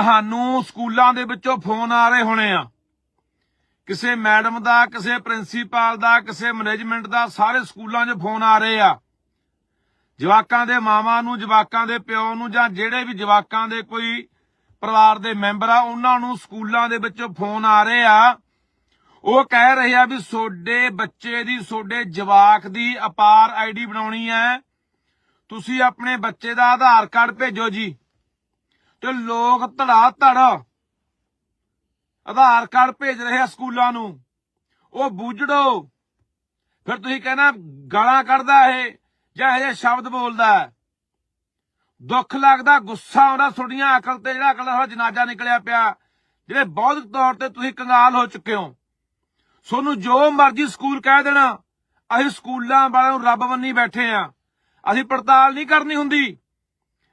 ਤੁਹਾਨੂੰ ਸਕੂਲਾਂ ਦੇ ਵਿੱਚੋਂ ਫੋਨ ਆ ਰਹੇ ਹੋਣੇ ਆ। ਕਿਸੇ ਮੈਡਮ ਦਾ, ਕਿਸੇ ਪ੍ਰਿੰਸੀਪਲ ਦਾ, ਕਿਸੇ ਮੈਨੇਜਮੈਂਟ ਦਾ ਸਾਰੇ ਸਕੂਲਾਂ 'ਚ ਫੋਨ ਆ ਰਹੇ ਆ। ਜਵਾਕਾਂ ਦੇ ਮਾਵਾਂ ਨੂੰ, ਜਵਾਕਾਂ ਦੇ ਪਿਓ ਨੂੰ ਜਾਂ ਜਿਹੜੇ ਵੀ ਜਵਾਕਾਂ ਦੇ ਕੋਈ ਪਰਿਵਾਰ ਦੇ ਮੈਂਬਰ ਆ, ਉਹਨਾਂ ਨੂੰ ਸਕੂਲਾਂ ਦੇ ਵਿੱਚੋਂ ਫੋਨ ਆ ਰਹੇ ਆ। ਉਹ ਕਹਿ ਰਹੇ ਆ ਵੀ ਤੁਹਾਡੇ ਬੱਚੇ ਦੀ ਤੁਹਾਡੇ ਜਵਾਕ ਦੀ ਅਪਾਰ ਆਈਡੀ ਬਣਾਉਣੀ ਹੈ। ਤੁਸੀਂ ਆਪਣੇ ਬੱਚੇ ਦਾ ਆਧਾਰ ਕਾਰਡ ਭੇਜੋ ਜੀ। ਤੇ ਲੋਕ ਧੜਾ ਧੜ ਆਧਾਰ ਕਾਰਡ ਭੇਜ ਰਹੇ ਆ ਸਕੂਲਾਂ ਨੂੰ। ਉਹ ਬੂਝੜੋ। ਫਿਰ ਤੁਸੀਂ ਕਹਿਣਾ ਗਾਲਾਂ ਕੱਢਦਾ ਇਹ ਜਾਂ ਇਹ ਜਿਹੇ ਸ਼ਬਦ ਬੋਲਦਾ ਦੁੱਖ ਲੱਗਦਾ, ਗੁੱਸਾ ਆਉਂਦਾ, ਤੁਹਾਡੀਆਂ ਅਕਲ ਤੇ ਜਿਹੜਾ ਅਕਲ ਦਾ ਜਨਾਜ਼ਾ ਨਿਕਲਿਆ ਪਿਆ। ਜਿਹੜੇ ਬੌਧਿਕ ਤੌਰ ਤੇ ਤੁਸੀਂ ਕੰਗਾਲ ਹੋ ਚੁੱਕੇ ਹੋ। ਤੁਹਾਨੂੰ ਜੋ ਮਰਜ਼ੀ ਸਕੂਲ ਕਹਿ ਦੇਣਾ, ਅਸੀਂ ਸਕੂਲਾਂ ਵਾਲਿਆਂ ਨੂੰ ਰੱਬ ਬੰਨੀ ਬੈਠੇ ਆ ਅਸੀਂ ਪੜਤਾਲ ਨਹੀਂ ਕਰਨੀ ਹੁੰਦੀ।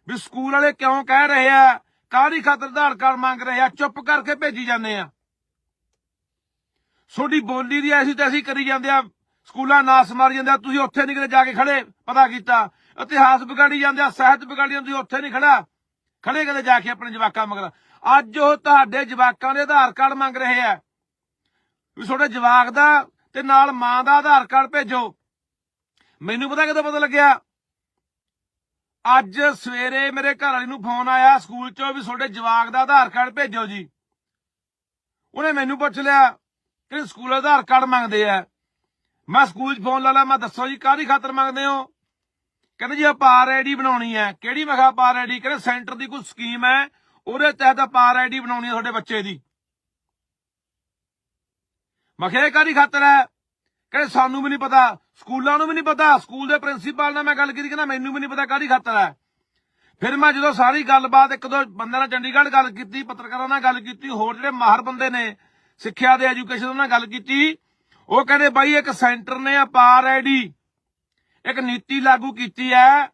ਵੀ ਸਕੂਲ ਵਾਲੇ ਕਿਉਂ ਕਹਿ ਰਹੇ ਆ? ਕਾਹਦੀ ਖਾਤਰ ਆਧਾਰ ਕਾਰਡ ਮੰਗ ਰਹੇ ਆ? ਚੁੱਪ ਕਰਕੇ ਭੇਜੀ ਜਾਂਦੇ ਆ। ਤੁਹਾਡੀ ਬੋਲੀ ਦੀ ਐਸੀ ਤੈਸੀ ਕਰੀ ਜਾਂਦੇ ਆ, ਸਕੂਲਾਂ ਨਾਸ ਮਾਰੀ ਜਾਂਦੇ ਆ, ਤੁਸੀਂ ਉੱਥੇ ਨਹੀਂ ਕਿਤੇ ਜਾ ਕੇ ਖੜੇ, ਪਤਾ ਕੀਤਾ। ਇਤਿਹਾਸ ਵਿਗਾੜੀ ਜਾਂਦੇ ਆ, ਸਾਹਿਤ ਵਿਗਾੜੀ ਜਾਂਦੇ, ਤੁਸੀਂ ਉੱਥੇ ਨਹੀਂ ਖੜਾ। ਖੜੇ ਕਦੇ ਜਾ ਕੇ ਆਪਣੇ ਜਵਾਕਾਂ ਮਗਰ। ਅੱਜ ਉਹ ਤੁਹਾਡੇ ਜਵਾਕਾਂ ਦੇ ਆਧਾਰ ਕਾਰਡ ਮੰਗ ਰਹੇ ਆ। ਵੀ ਤੁਹਾਡੇ ਜਵਾਕ ਦਾ ਤੇ ਨਾਲ ਮਾਂ ਦਾ ਆਧਾਰ ਕਾਰਡ ਭੇਜੋ। ਮੈਨੂੰ ਪਤਾ ਕਿਦੋਂ ਪਤਾ ਲੱਗਿਆ? ਅੱਜ ਸਵੇਰੇ ਮੇਰੇ ਘਰ ਵਾਲੀ ਨੂੰ ਫੋਨ ਆਇਆ ਸਕੂਲ ਚੋਂ ਵੀ ਤੁਹਾਡੇ ਜਵਾਕ ਦਾ ਆਧਾਰ ਕਾਰਡ ਭੇਜੋ ਜੀ। ਉਹਨੇ ਮੈਨੂੰ ਪੁੱਛ ਲਿਆ ਕਿ ਸਕੂਲ ਆਧਾਰ ਕਾਰਡ ਮੰਗਦੇ ਆ। ਮੈਂ ਸਕੂਲ 'ਚ ਫੋਨ ਲਾ ਲਾ, ਮੈਂ ਦੱਸੋ ਜੀ, ਕਾਹਦੀ ਖਾਤਰ ਮੰਗਦੇ ਹੋ? ਕਹਿੰਦੇ ਜੀ ਅਪਾਰ ਆਈਡੀ ਬਣਾਉਣੀ ਹੈ। ਕਿਹੜੀ? ਮੈਂ ਕਿਹਾ ਅਪਾਰ ਆਈਡੀ ਕਹਿੰਦੇ ਸੈਂਟਰ ਦੀ ਕੋਈ ਸਕੀਮ ਹੈ, ਉਹਦੇ ਤਹਿਤ ਅਪਾਰ ਆਈਡੀ ਬਣਾਉਣੀ ਹੈ ਤੁਹਾਡੇ ਬੱਚੇ ਦੀ। ਮੈਂ ਕਿਹਾ ਕਾਹਦੀ ਖਾਤਰ ਹੈ? ਕਹਿੰਦੇ ਸਾਨੂੰ ਵੀ ਨਹੀਂ ਪਤਾ, ਸਕੂਲਾਂ ਨੂੰ ਵੀ ਨਹੀਂ ਪਤਾ, ਸਕੂਲ ਦੇ ਪ੍ਰਿੰਸੀਪਲ ਨਾਲ ਮੈਂ ਗੱਲ ਕੀਤੀ, ਕਹਿੰਦਾ ਮੈਨੂੰ ਵੀ ਨਹੀਂ ਪਤਾ ਕਾਹਦੀ ਖਾਤਰ ਹੈ। ਫਿਰ ਮੈਂ ਜਦੋਂ ਸਾਰੀ ਗੱਲਬਾਤ, ਇੱਕ ਦੋ ਬੰਦਿਆਂ ਨਾਲ ਚੰਡੀਗੜ੍ਹ ਗੱਲ ਕੀਤੀ, ਪੱਤਰਕਾਰਾਂ ਨਾਲ ਗੱਲ ਕੀਤੀ, ਹੋਰ ਜਿਹੜੇ ਮਾਹਰ ਬੰਦੇ ਨੇ, ਸਿੱਖਿਆ ਦੇ ਐਜੂਕੇਸ਼ਨ ਨਾਲ ਗੱਲ ਕੀਤੀ, ਉਹ ਕਹਿੰਦੇ ਬਾਈ ਇੱਕ ਸੈਂਟਰ ਨੇ ਅਪਾਰ ਆਈਡੀ ਇੱਕ ਨੀਤੀ ਲਾਗੂ ਕੀਤੀ ਹੈ।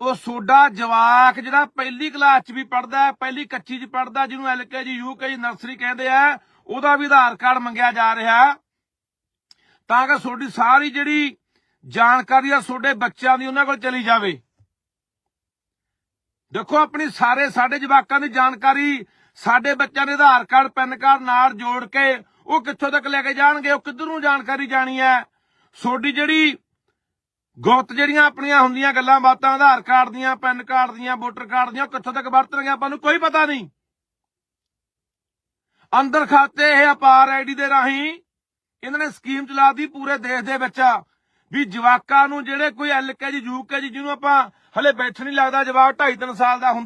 ਉਹ ਸੋਡਾ ਜਵਾਕ ਜਿਹੜਾ ਪਹਿਲੀ ਕਲਾਸ ਚ ਵੀ ਪੜਦਾ ਪਹਿਲੀ ਕੱਚੀ ਚ ਪੜਦਾ ਜਿਹਨੂੰ ਐਲਕੇਜੀ ਯੂਕੇਜੀ ਨਰਸਰੀ ਕਹਿੰਦੇ ਆ, ਉਹਦਾ ਵੀ ਆਧਾਰ ਕਾਰਡ ਮੰਗਿਆ ਜਾ ਰਿਹਾ। ਤਾਂ ਕਿ ਤੁਹਾਡੀ ਸਾਰੀ ਜਿਹੜੀ ਜਾਣਕਾਰੀ ਆ ਤੁਹਾਡੇ ਬੱਚਿਆਂ ਦੀ ਉਹਨਾਂ ਕੋਲ ਚਲੀ ਜਾਵੇ। ਦੇਖੋ, ਆਪਣੀ ਸਾਰੇ ਸਾਡੇ ਜਵਾਕਾਂ ਦੀ ਜਾਣਕਾਰੀ, ਸਾਡੇ ਬੱਚਿਆਂ ਦੇ ਆਧਾਰ ਕਾਰਡ, ਪੈਨ ਕਾਰਡ ਨਾਲ ਜੋੜ ਕੇ ਉਹ ਕਿੱਥੋਂ ਤੱਕ ਲੈ ਕੇ ਜਾਣਗੇ, ਉਹ ਕਿੱਧਰ ਨੂੰ ਜਾਣਕਾਰੀ ਜਾਣੀ ਹੈ? ਤੁਹਾਡੀ ਜਿਹੜੀ ਗੁਪਤ ਜਿਹੜੀਆਂ ਆਪਣੀਆਂ ਹੁੰਦੀਆਂ ਗੱਲਾਂ ਬਾਤਾਂ, ਆਧਾਰ ਕਾਰਡ ਦੀਆਂ, ਪੈਨ ਕਾਰਡ ਦੀਆਂ, ਵੋਟਰ ਕਾਰਡ ਦੀਆਂ, ਉਹ ਕਿੱਥੋਂ ਤੱਕ ਵਰਤਣਗੇ ਆਪਾਂ ਨੂੰ ਕੋਈ ਪਤਾ ਨਹੀਂ। ਅੰਦਰ ਖਾਤੇ ਇਹ ਅਪਾਰ ਆਈਡੀ ਦੇ ਰਾਹੀਂ ਇਹਨਾਂ ਨੇ ਸਕੀਮ ਚਲਾਤੀ ਪੂਰੇ ਦੇਸ਼ ਦੇ ਵਿੱਚ ਵੀ ਜਵਾਕਾਂ ਨੂੰ ਜਿਹੜੇ ਕੋਈ ਐਲਕੇਜੀ ਯੂਕੇਜੀ ਜਿਹਨੂੰ ਆਪਾਂ ਹਲੇ ਬੈਠ ਨਹੀਂ ਲੱਗਦਾ, ਜਵਾਕ 2.5 3 ਸਾਲ ਦਾ ਹੁੰਦਾ